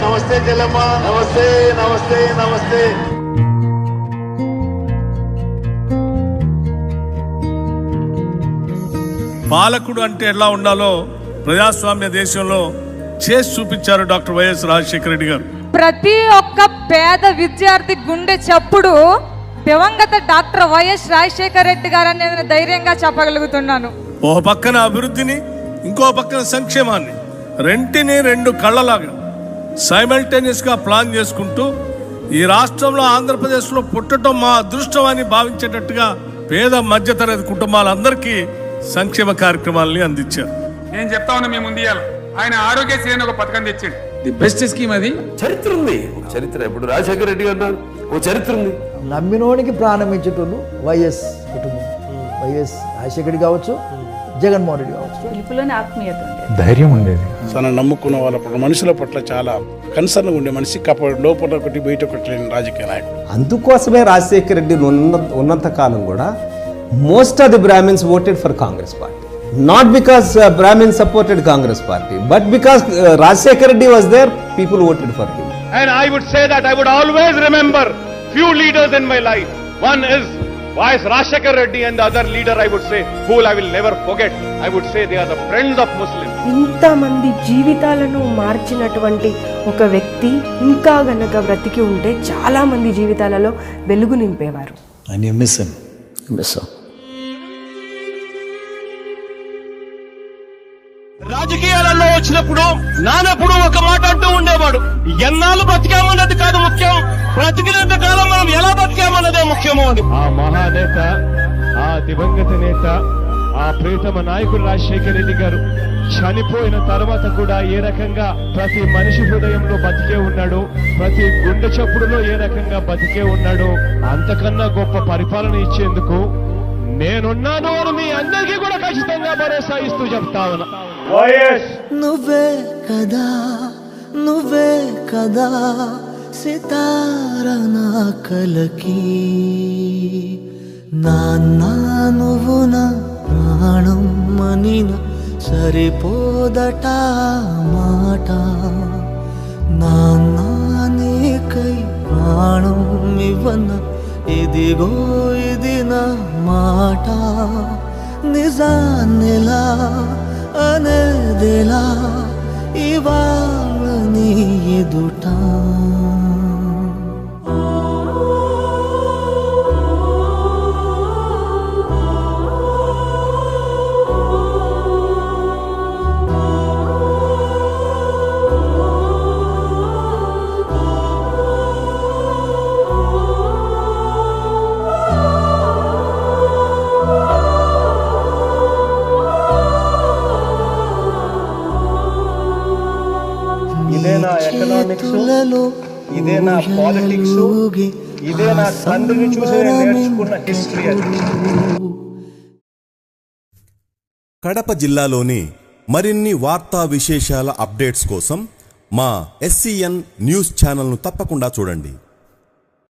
నమస్తే చెల్లమ్మ నమస్తే నమస్తే నమస్తే. పాలకుడు అంటే ఎలా ఉండాలో ప్రజాస్వామ్య దేశంలో చేసి చూపించారు డాక్టర్ వైఎస్ రాజశేఖర రెడ్డి గారు. ప్రతి ఒక్క పేద విద్యార్థి గుండె చప్పుడు దివంగత డాక్టర్ వైఎస్ రాజశేఖర రెడ్డి గారు అనేది నేను ధైర్యంగా చెప్పగలుగుతున్నాను. ఓ పక్కన అభివృద్ధిని ఇంకో పక్కన సంక్షేమాన్ని. రెంటిని రెండు కళ్ళలాగా సైమల్టేనియస్గా ప్లాన్ చేసుకుంటూ ఈ రాష్ట్రంలో ఆంధ్రప్రదేశ్లో పుట్టడం మా అదృష్టం అని భావించేటట్టుగా పేద మధ్యతరగతి కుటుంబాలందరికీ సంక్షేమ కార్యక్రమాలని అందించారు. నేను చెప్తా ఉన్నా మీ ముందు. ఆయన ఆరోగ్యశ్రీ అని ఒక పథకం తెచ్చిండు. ది బెస్ట్ స్కీమ్ అది. చరిత్ర ఉంది. ఒక చరిత్ర. ఇప్పుడు రాజశేఖర రెడ్డి గారు. ఓ చరిత్ర ఉంది. నమ్మినోనికి ప్రాణం ఇచ్చేటోళ్ళు వైఎస్ కుటుంబం. వైఎస్ రాజశేఖర్ కావచ్చు జగన్మోహన్ రెడ్డి కావచ్చు ధైర్యం ఉండేది. తన నమ్ముకున్న వాళ్ళ పట్ల మనుషుల పట్ల చాలా కన్సర్న్ ఉండే మనిషి లోపల ఒకటి బయట ఒకటి లేని రాజకీయ నాయకుడు. అందుకోసమే రాజశేఖర రెడ్డి ఉన్న ఉన్నంత కాలం కూడా most of the brahmins voted for Congress party not because brahmin supported Congress party but because Rajasekhara Reddy was there people voted for him And I would say that I would always remember few leaders in my life. One is Rashekar Reddy and the other leader I would say, who I will never forget. I would say they are the friends of Muslims. ఇంతమంది జీవితాలను మార్చినటువంటి ఒక వ్యక్తి ఇంకా గనక బ్రతికి ఉంటే చాలా మంది జీవితాలలో వెలుగు నింపేవారు. అండ్ యూ మిస్ హిమ్ రాజకీయాలలో వచ్చినప్పుడు నానప్పుడు ఒక మాట అంటూ ఉండేవాడు. ఎన్నాళ్ళు బతికామన్నది కాదు ముఖ్యం. బ్రతికినంత ముఖ్యము అని. ఆ మహానేత ఆ దివంగత నేత ఆ ప్రియతమ నాయకుడు రాజశేఖర రెడ్డి గారు చనిపోయిన తర్వాత కూడా ఏ రకంగా ప్రతి మనిషి హృదయంలో బతికే ఉన్నాడు ప్రతి గుండె చప్పుడులో ఏ రకంగా బతికే ఉన్నాడు అంతకన్నా గొప్ప పరిపాలన ఇచ్చేందుకు నేనున్నాను అని మీ అందరికీ కూడా ఖచ్చితంగా భరోసా ఇస్తూ చెప్తా ఉన్నా. నువ్వే కదా నువ్వే కదా. సితార నా కలకి నాన్నా నువ్వు నా ప్రాణం మనిన సరిపోదట మాట. నాన్నా నీకై ప్రాణం ఇవ్వన ఇదిగో ఇది నా మాట. నిజాన్నిలా అనేదిలా ఇవాళ నీ ఎదుటా. ఇదే నా ఎకనామిక్స్ ఇదే నా పాలిటిక్స్ ఇదే నా తండ్రిని చూసి నేను నేర్చుకున్న హిస్టరీ అది. కడప జిల్లాలోని మరిన్ని వార్తా విశేషాల అప్డేట్స్ కోసం మా ఎస్సీఎన్ న్యూస్ ఛానల్ను తప్పకుండా చూడండి.